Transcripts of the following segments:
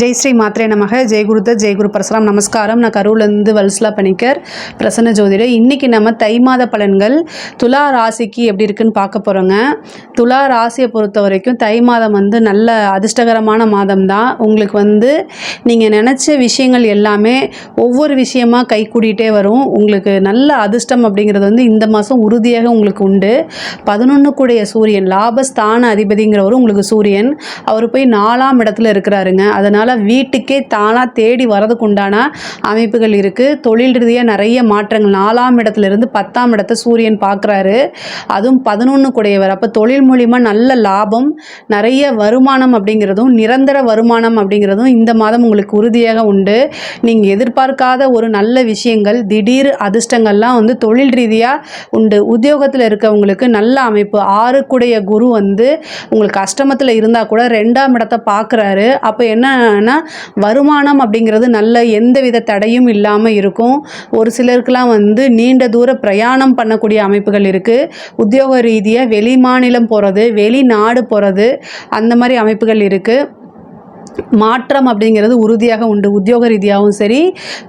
ஜெய் ஸ்ரீ மாத்ரே நமக. ஜெய் குருத ஜெய் குரு பரசுராம். நமஸ்காரம். நான் கரூர்லேருந்து வல்ஸ்லா பணிக்கர் பிரசன்ன ஜோதிட இன்றைக்கி நம்ம தை மாத பலன்கள் துலா ராசிக்கு எப்படி இருக்குன்னு பார்க்க போகிறோங்க துலா ராசியை பொறுத்த வரைக்கும் தை மாதம் வந்து நல்ல அதிர்ஷ்டகரமான மாதம் தான் உங்களுக்கு வந்து நீங்கள் நினச்ச விஷயங்கள் எல்லாமே ஒவ்வொரு விஷயமாக கை கூடிகிட்டே வரும். உங்களுக்கு நல்ல அதிர்ஷ்டம் அப்படிங்கிறது வந்து இந்த மாதம் உறுதியாக உங்களுக்கு உண்டு. பதினொன்று கூடிய சூரியன் லாபஸ்தான அதிபதிங்கிறவரும் உங்களுக்கு சூரியன். அவர் போய் நாலாம் இடத்துல இருக்கிறாருங்க. அதனால் வீட்டுக்கே தானாக தேடி வரதுக்கு உண்டான அமைப்புகள் இருக்குது தொழில் ரீதியாக நிறைய மாற்றங்கள். நாலாம் இடத்துல இருந்து பத்தாம் இடத்த சூரியன் பார்க்குறாரு. அதுவும் பதினொன்று கூடையவர். அப்போ தொழில் மூலிமா நல்ல லாபம் நிறைய வருமானம் அப்படிங்கிறதும் நிரந்தர வருமானம் அப்படிங்கிறதும் இந்த மாதம் உங்களுக்கு உறுதியாக உண்டு. நீங்கள் எதிர்பார்க்காத ஒரு நல்ல விஷயங்கள் திடீர் அதிர்ஷ்டங்கள்லாம் வந்து தொழில் ரீதியாக உண்டு. உத்தியோகத்தில் இருக்கவங்களுக்கு நல்ல அமைப்பு. ஆறுக்குடைய குரு வந்து உங்களுக்கு அஷ்டமத்தில் இருந்தால் கூட ரெண்டாம் இடத்தை பார்க்குறாரு. அப்போ என்ன என்னன்னா வருமானம் அப்படிங்கிறது நல்ல எந்தவித தடையும் இல்லாமல் இருக்கும். ஒரு சிலருக்கெலாம் வந்து நீண்ட தூர பிரயாணம் பண்ணக்கூடிய அமைப்புகள் இருக்குது உத்தியோக ரீதியாக வெளி மாநிலம் போகிறது வெளிநாடு போகிறது அந்த மாதிரி அமைப்புகள் இருக்குது மாற்றம் அப்படிங்கிறது உறுதியாக உண்டு. உத்தியோக ரீதியாகவும் சரி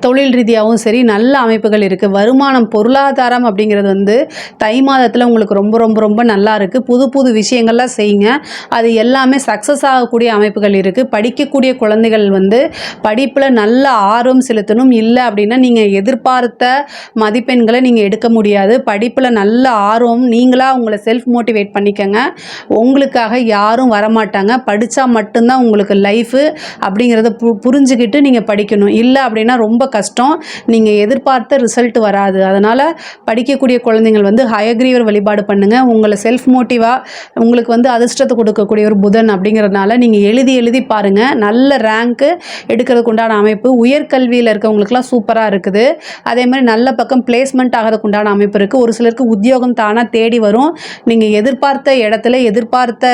தொழில் ரீதியாகவும் சரி நல்ல அமைப்புகள் இருக்குது வருமானம் பொருளாதாரம் அப்படிங்கிறது வந்து தை மாதத்தில் உங்களுக்கு ரொம்ப ரொம்ப ரொம்ப நல்லா இருக்குது புது புது விஷயங்கள்லாம் செய்யுங்க. அது எல்லாமே சக்ஸஸ் ஆகக்கூடிய அமைப்புகள் இருக்குது படிக்கக்கூடிய குழந்தைகள் வந்து படிப்பில் நல்ல ஆர்வம் செலுத்தணும். இல்லை அப்படின்னா நீங்கள் எதிர்பார்த்த மதிப்பெண்களை நீங்கள் எடுக்க முடியாது. படிப்பில் நல்ல ஆர்வம் நீங்களாக உங்களை செல்ஃப் மோட்டிவேட் பண்ணிக்கங்க. உங்களுக்காக யாரும் வரமாட்டாங்க. படித்தா மட்டும்தான் உங்களுக்கு லைஃபு அப்படிங்கிறத பு புரிஞ்சுக்கிட்டு நீங்கள் படிக்கணும். இல்லை அப்படின்னா ரொம்ப கஷ்டம். நீங்கள் எதிர்பார்த்த ரிசல்ட் வராது. அதனால் படிக்கக்கூடிய குழந்தைங்கள் வந்து ஹயக்ரீவர் வழிபாடு பண்ணுங்கள் உங்களை செல்ஃப் மோட்டிவாக உங்களுக்கு வந்து அதிர்ஷ்டத்தை கொடுக்கக்கூடிய ஒரு புதன் அப்படிங்கிறதுனால நீங்கள் எழுதி எழுதி பாருங்கள் நல்ல ரேங்க்கு எடுக்கிறதுக்கு உண்டான அமைப்பு. உயர்கல்வியில் இருக்கவங்களுக்குலாம் சூப்பராக இருக்குது. அதே மாதிரி நல்ல பக்கம் பிளேஸ்மெண்ட் ஆகிறதுக்கு உண்டான அமைப்பு இருக்குது ஒரு சிலருக்கு உத்தியோகம் தானாக தேடி வரும். நீங்கள் எதிர்பார்த்த இடத்துல எதிர்பார்த்த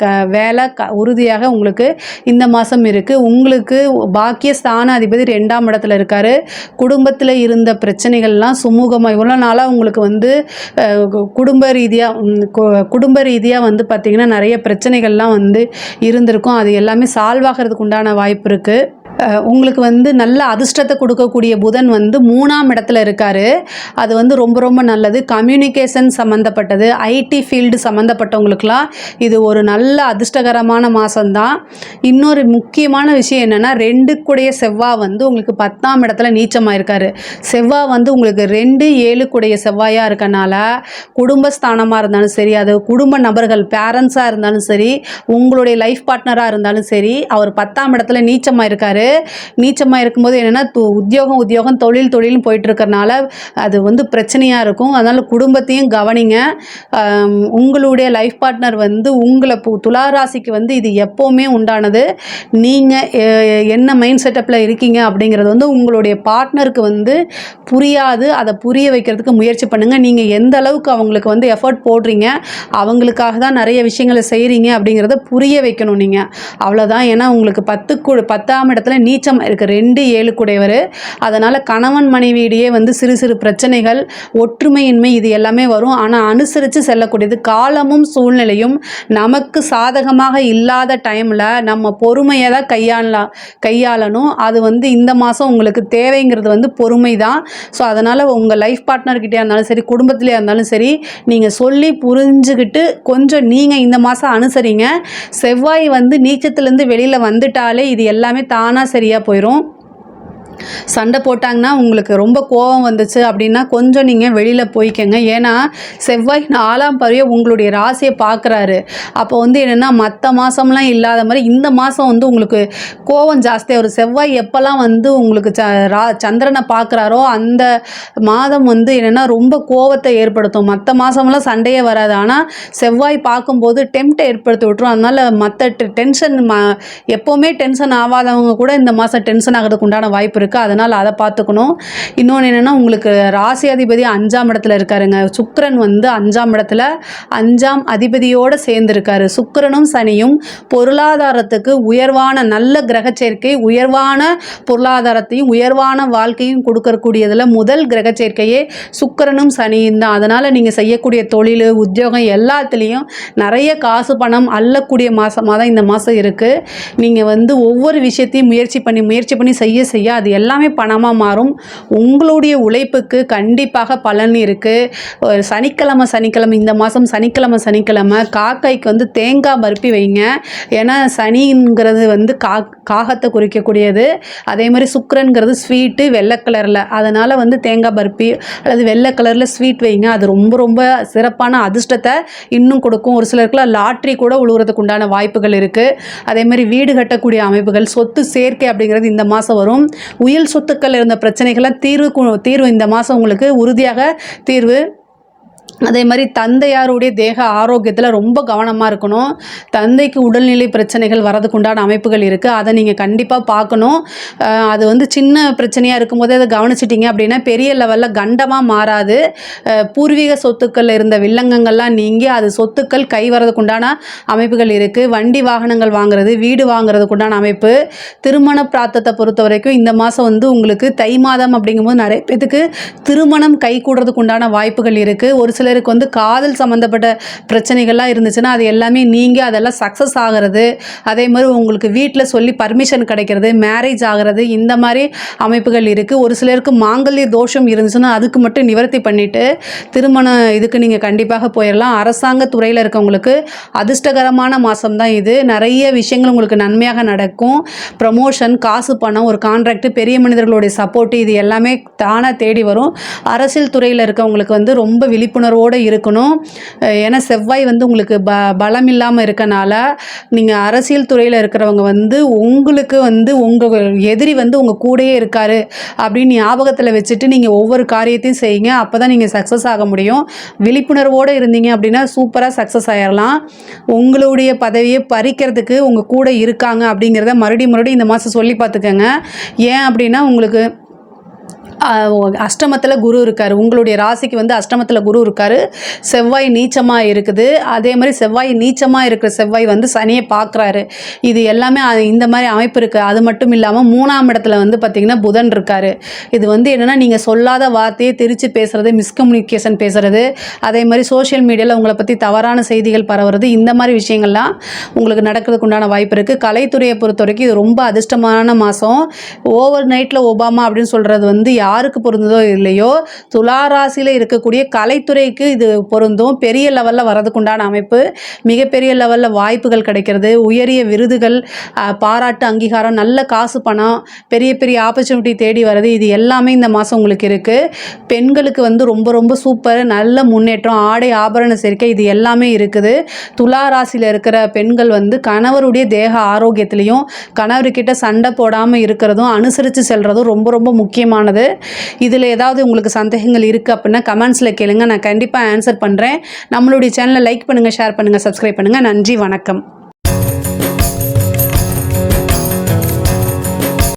க வேலை க உறுதியாக உங்களுக்கு இந்த மாதம் இருக்குது உங்களுக்கு பாக்கிய ஸ்தான அதிபதி ரெண்டாம் இடத்துல இருக்கார். குடும்பத்தில் இருந்த பிரச்சனைகள்லாம் சுமூகமாக இவ்வளோ நாளாக உங்களுக்கு வந்து குடும்ப ரீதியாக குடும்ப ரீதியாக வந்து பார்த்திங்கன்னா நிறைய பிரச்சனைகள்லாம் வந்து இருந்திருக்கும். அது எல்லாமே சால்வ் ஆகிறதுக்கு உண்டான வாய்ப்பு இருக்குது உங்களுக்கு வந்து நல்ல அதிர்ஷ்டத்தை கொடுக்கக்கூடிய புதன் வந்து மூணாம் இடத்துல இருக்காரு. அது வந்து ரொம்ப ரொம்ப நல்லது. கம்யூனிகேஷன் சம்மந்தப்பட்டது ஐடி ஃபீல்டு சம்மந்தப்பட்டவங்களுக்குலாம் இது ஒரு நல்ல அதிர்ஷ்டகரமான மாதம்தான் இன்னொரு முக்கியமான விஷயம் என்னென்னா ரெண்டு கூடைய செவ்வாய் வந்து உங்களுக்கு பத்தாம் இடத்துல நீச்சமாக இருக்காரு செவ்வாய் வந்து உங்களுக்கு ரெண்டு ஏழு கூடைய செவ்வாயாக இருக்கனால குடும்பஸ்தானமாக இருந்தாலும் சரி அது குடும்ப நபர்கள் பேரண்ட்ஸாக இருந்தாலும் சரி உங்களுடைய லைஃப் பார்ட்னராக இருந்தாலும் சரி அவர் பத்தாம் இடத்துல நீச்சமாக இருக்காரு நீச்சமாக இருக்கும்போது என்னென்னா உத்தியோகம் உத்தியோகம் தொழில் தொழில்னு போயிட்டு இருக்கறனால அது வந்து பிரச்சனையாக இருக்கும். அதனால் குடும்பத்தையும் கவனிங்க. உங்களுடைய லைஃப் பார்ட்னர் வந்து உங்களை பு துளாராசிக்கு வந்து இது எப்போவுமே உண்டானது. நீங்கள் என்ன மைண்ட் செட்டப்பில் இருக்கீங்க அப்படிங்கிறது வந்து உங்களுடைய பார்ட்னருக்கு வந்து புரியாது. அதை புரிய வைக்கிறதுக்கு முயற்சி பண்ணுங்கள் நீங்கள் எந்த அளவுக்கு அவங்களுக்கு வந்து எஃபர்ட் போடுறீங்க அவங்களுக்காக தான் நிறைய விஷயங்களை செய்கிறீங்க அப்படிங்கிறத புரிய வைக்கணும் நீங்கள் அவ்வளோதான் ஏன்னா உங்களுக்கு பத்து கு பத்தாம் இடத்துல நீச்சம் இருக்குது ரெண்டு ஏழு கூடையவர் அதனால் கணவன் மனைவியிடையே வந்து சிறு சிறு பிரச்சனைகள் ஒற்றுமையின்மை இது எல்லாமே வரும். ஆனால் அனுசரித்து செல்லக்கூடியது காலமும் சூழ்நிலையும் நமக்கு சாதகமாக இல்லாத டைமில் நம்ம பொறுமையை தான் கையாளலாம் கையாளணும். அது வந்து இந்த மாதம் உங்களுக்கு தேவைங்கிறது வந்து பொறுமை தான் ஸோ அதனால் உங்கள் லைஃப் பார்ட்னர்கிட்டே இருந்தாலும் சரி குடும்பத்திலே இருந்தாலும் சரி நீங்கள் சொல்லி புரிஞ்சுக்கிட்டு கொஞ்சம் நீங்கள் இந்த மாதம் அனுசரிங்க. செவ்வாய் வந்து நீச்சத்துலேருந்து வெளியில் வந்துட்டாலே இது எல்லாமே தானாக சரியாக போயிடும் சண்டை போட்டாங்கன்னா உங்களுக்கு ரொம்ப கோபம் வந்துச்சு அப்படின்னா கொஞ்சம் நீங்கள் வெளியில் போய்க்கங்க. ஏன்னா செவ்வாய் நாலாம் பறவை உங்களுடைய ராசியை பார்க்குறாரு. அப்போ வந்து என்னென்னா மற்ற மாதம்லாம் இல்லாத மாதிரி இந்த மாதம் வந்து உங்களுக்கு கோபம் ஜாஸ்தியாக வரும். செவ்வாய் எப்போல்லாம் வந்து உங்களுக்கு ச ரா சந்திரனை பார்க்குறாரோ அந்த மாதம் வந்து என்னென்னா ரொம்ப கோபத்தை ஏற்படுத்தும். மற்ற மாதம்லாம் சண்டையே வராது. ஆனால் செவ்வாய் பார்க்கும்போது டெம்ட்டை ஏற்படுத்தி விட்டுரும். அதனால் மற்ற டென்ஷன் ம எப்போவுமே டென்ஷன் ஆகாதவங்க கூட இந்த மாதம் டென்ஷன் ஆகிறதுக்கு உண்டான வாய்ப்பு இருக்குது இருக்குது அதனால் அதை பார்த்துக்கணும். இன்னொன்று என்னென்னா உங்களுக்கு ராசியாதிபதி அஞ்சாம் இடத்துல இருக்காருங்க. சுக்கரன் வந்து அஞ்சாம் இடத்துல அஞ்சாம் அதிபதியோடு சேர்ந்துருக்காரு. சுக்கரனும் சனியும் பொருளாதாரத்துக்கு உயர்வான நல்ல கிரக சேர்க்கை உயர்வான பொருளாதாரத்தையும் உயர்வான வாழ்க்கையும் கொடுக்கக்கூடியதில் முதல் கிரக சேர்க்கையே சுக்கரனும் சனியும் தான். அதனால் நீங்கள் செய்யக்கூடிய தொழில் உத்தியோகம் எல்லாத்துலேயும் நிறைய காசு பணம் அள்ளக்கூடிய மாதமாக தான் இந்த மாதம் இருக்குது நீங்கள் வந்து ஒவ்வொரு விஷயத்தையும் முயற்சி பண்ணி முயற்சி பண்ணி செய்ய செய்ய அது எல்லாமே பணமாக மாறும். உங்களுடைய உழைப்புக்கு கண்டிப்பாக பலன் இருக்குது சனிக்கிழமை சனிக்கிழமை இந்த மாதம் சனிக்கிழமை சனிக்கிழமை காக்கைக்கு வந்து தேங்காய் பருப்பி வைங்க. ஏன்னா சனிங்கிறது வந்து கா காகத்தை குறிக்கக்கூடியது. அதே மாதிரி சுக்கரன்கிறது ஸ்வீட்டு வெள்ளை கலரில். அதனால் வந்து தேங்காய் பருப்பி அல்லது வெள்ளை கலரில் ஸ்வீட் வைங்க. அது ரொம்ப ரொம்ப சிறப்பான அதிர்ஷ்டத்தை இன்னும் கொடுக்கும். ஒரு சிலருக்குலாம் லாட்ரி கூட உழுவுறதுக்கு உண்டான வாய்ப்புகள் இருக்குது அதே மாதிரி வீடு கட்டக்கூடிய அமைப்புகள் சொத்து சேர்க்கை அப்படிங்கிறது இந்த மாதம் வரும். உயில் சொத்துக்கள் இருந்த பிரச்சனைகளை தீர்வு தீர்வு இந்த மாதம் உங்களுக்கு உறுதியாக தீர்வு அதே மாதிரி தந்தையாருடைய தேக ஆரோக்கியத்தில் ரொம்ப கவனமாக இருக்கணும். தந்தைக்கு உடல்நிலை பிரச்சனைகள் வரதுக்கு உண்டான அமைப்புகள் இருக்குது அதை நீங்கள் கண்டிப்பாக பார்க்கணும். அது வந்து சின்ன பிரச்சனையாக இருக்கும்போதே அதை கவனிச்சிட்டிங்க அப்படின்னா பெரிய லெவலில் கண்டமாக மாறாது. பூர்வீக சொத்துக்கள் இருந்த வில்லங்கங்கள்லாம் நீங்கி அது சொத்துக்கள் கை வரதுக்கு உண்டான அமைப்புகள் இருக்குது வண்டி வாகனங்கள் வாங்குறது வீடு வாங்குறதுக்கு உண்டான அமைப்பு. திருமண பிராத்தத்தை பொறுத்த வரைக்கும் இந்த மாதம் வந்து உங்களுக்கு தை மாதம் அப்படிங்கும்போது நிறைய பேத்துக்கு திருமணம் கை கூடுறதுக்கு உண்டான வாய்ப்புகள் இருக்குது ஒரு சிலருக்கு வந்து காதல் சம்மந்தப்பட்ட பிரச்சனைகள்லாம் இருந்துச்சுன்னா அது எல்லாமே நீங்கள் அதெல்லாம் சக்ஸஸ் ஆகிறது. அதே மாதிரி உங்களுக்கு வீட்டில் சொல்லி பர்மிஷன் கிடைக்கிறது மேரேஜ் ஆகிறது இந்த மாதிரி அமைப்புகள் இருக்குது ஒரு சிலருக்கு மாங்கல்ய தோஷம் இருந்துச்சுன்னா அதுக்கு மட்டும் நிவர்த்தி பண்ணிவிட்டு திருமண இதுக்கு நீங்கள் கண்டிப்பாக போயிடலாம். அரசாங்க துறையில் இருக்கவங்களுக்கு அதிர்ஷ்டகரமான மாதம் தான் இது. நிறைய விஷயங்கள் உங்களுக்கு நன்மையாக நடக்கும். ப்ரமோஷன் காசு பணம் ஒரு கான்ட்ராக்ட் பெரிய மனிதர்களுடைய சப்போர்ட்டு இது எல்லாமே தானாக தேடி வரும். அரசியல் துறையில் இருக்கவங்களுக்கு வந்து ரொம்ப விழிப்புணர்வு விழிப்புணர்வோடு இருக்கணும். ஏன்னா செவ்வாய் வந்து உங்களுக்கு ப பலம் இல்லாமல் இருக்கனால நீங்கள் அரசியல் துறையில் இருக்கிறவங்க வந்து உங்களுக்கு வந்து உங்கள் எதிரி வந்து உங்கள் கூடயே இருக்காரு அப்படின்னு ஞாபகத்தில் வச்சுட்டு நீங்கள் ஒவ்வொரு காரியத்தையும் செய்யுங்க. அப்போ தான் நீங்கள் சக்ஸஸ் ஆக முடியும். விழிப்புணர்வோடு இருந்தீங்க அப்படின்னா சூப்பராக சக்ஸஸ் ஆயிடலாம் உங்களுடைய பதவியை பறிக்கிறதுக்கு உங்கள் கூட இருக்காங்க அப்படிங்கிறத மறுபடியும் மறுபடியும் இந்த மாதம் சொல்லி பார்த்துக்கோங்க. ஏன் அப்படின்னா உங்களுக்கு அஷ்டமத்தில் குரு இருக்கார். உங்களுடைய ராசிக்கு வந்து அஷ்டமத்தில் குரு இருக்கார். செவ்வாய் நீச்சமாக இருக்குது. அதே மாதிரி செவ்வாய் நீச்சமாக இருக்கிற செவ்வாய் வந்து சனியை பார்க்குறாரு இது எல்லாமே இந்த மாதிரி அமைப்பு இருக்குது அது மட்டும் இல்லாமல் மூணாம் இடத்துல வந்து பார்த்திங்கன்னா புதன் இருக்கார். இது வந்து என்னென்னா நீங்கள் சொல்லாத வார்த்தையை திரித்து பேசுகிறது மிஸ்கம்யூனிகேஷன் பேசுகிறது அதே மாதிரி சோஷியல் மீடியாவில் உங்களை பற்றி தவறான செய்திகள் பரவுறது இந்த மாதிரி விஷயங்கள்லாம் உங்களுக்கு நடக்கிறதுக்கு உண்டான வாய்ப்பு இருக்குது கலைத்துறையை பொறுத்த வரைக்கும் இது ரொம்ப அதிர்ஷ்டமான மாதம் ஓவர் நைட்டில் ஒபாமா அப்படின்னு சொல்கிறது வந்து யாருக்கு பொருந்ததோ இல்லையோ துலா ராசியில் இருக்கக்கூடிய கலைத்துறைக்கு இது பொருந்தும். பெரிய லெவலில் வரதுக்குண்டான அமைப்பு. மிகப்பெரிய லெவலில் வாய்ப்புகள் கிடைக்கிறது. உயரிய விருதுகள் பாராட்டு அங்கீகாரம் நல்ல காசு பணம் பெரிய பெரிய ஆப்பர்ச்சுனிட்டி தேடி வர்றது. இது எல்லாமே இந்த மாதம் உங்களுக்கு இருக்குது பெண்களுக்கு வந்து ரொம்ப ரொம்ப சூப்பர் நல்ல முன்னேற்றம் ஆடை ஆபரண சேர்க்கை இது எல்லாமே இருக்குது. துலா ராசியில் இருக்கிற பெண்கள் வந்து கணவருடைய தேக ஆரோக்கியத்திலையும் கணவர்கிட்ட சண்டை போடாமல் இருக்கிறதும் அனுசரித்து செல்கிறதும் ரொம்ப ரொம்ப முக்கியமானது. இதில் ஏதாவது உங்களுக்கு சந்தேகங்கள் இருக்குது அப்படின்னா கமெண்ட்ஸில் கேளுங்க. நான் கண்டிப்பாக ஆன்சர் பண்ணுறேன் நம்மளுடைய சேனலை லைக் பண்ணுங்கள் ஷேர் பண்ணுங்கள் சப்ஸ்கிரைப் பண்ணுங்கள் நன்றி வணக்கம்.